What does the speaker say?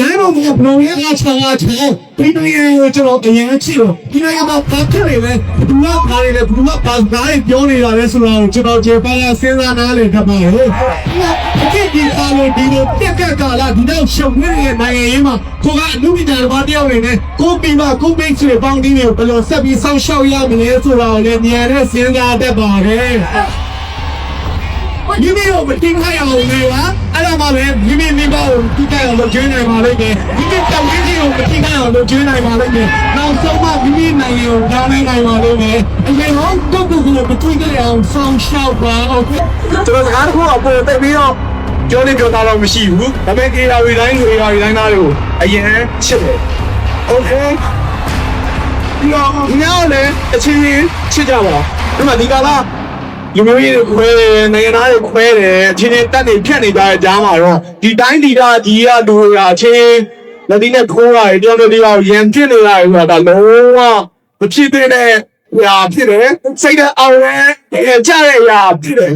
နိုင်တော့ဘယ်လိုလဲအချာအချာဒီနိုင်ငံကိုကျွန်တော်အရင်ချစ်လို့ဒီနိုင်ငံမှာဘာဖြစ်နေလဲဘယ်သူကဘာတွေလဲဘယ်သူကဘာဘာတွေပြောနေတာလဲဆိုတာကိုကျွန်တော်ကျေပါလာစဉ်းစားနားလည်တတ်ပါတယ်အခုဒီအားလို့ဒီလိုပြက်ကက်ကလာဒီတော့ရှုံနေတဲ့နိုင်ငံရေးမှာကိုကအမှုပညာဘာတယောက်နေနဲ့ကိုပြီးမှကိုမိတ်ဆွေပေါင်းတင်းတွေကိုဘယ်လိုဆက်ပြီးဆောက်ရှောက်ရမလဲဆိုတာကိုလည်းဉာဏ်နဲ့စဉ်းစားတတ်ပါတယ်မိမိတို့မတင်ခိုင်းအောင်လေပါအဲ့ဒါမှပဲမိမိမိဘ ကိုတိကျအောင်လုပ်ကျွေးနိုင်ပါလိမ့်မယ်မိမိတောင်းရင်းကြီးကိုမတင်ခိုင်းအောင်လုပ်ကျွေးနိုင်ပါလိမ့်မယ်နောက်ဆုံးမှမိမိနိုင်ငံကိုကြောင်းနိုင်နိုင်ပါလိမ့်မယ်အမေဟောကိုကိုကိုမတင်ခိုင်းအောင်ဆောင်ရှောက်ပါโอเคကျွန်တော်စကားတစ်ခုအပေါ်တက်ပြီးတော့ပြောနေပြောတာတော့မရှိဘူးဒါပေမဲ့ကေရာရီတိုင်းတွေရာရီတိုင်းသားတွေကိုအရင်ချစ်တယ်โอเคနော်ညောင်းလေအချင်းချင်းချစ်ကြပါဒီမှာဒီကလာ လူမျိုးရေးတွေခွဲတယ်နိုင်ငံသားတွေခွဲတယ်အချင်းချင်းတက်နေဖြတ်နေကြတဲ့အကြားမှာတော့ဒီတိုင်းဒီတာဒီကလူတွေကအချင်းလက်ဒီနဲ့ထိုးရတယ်တယောက်တစ်ယောက်ရန်ဖြစ်နေရတယ်ဆိုတာဒါလုံးဝမဖြစ်သင့်တဲ့ဟာဖြစ်တယ်စိတ်နဲ့အောင်ရဲကြတဲ့အရာဖြစ်တယ်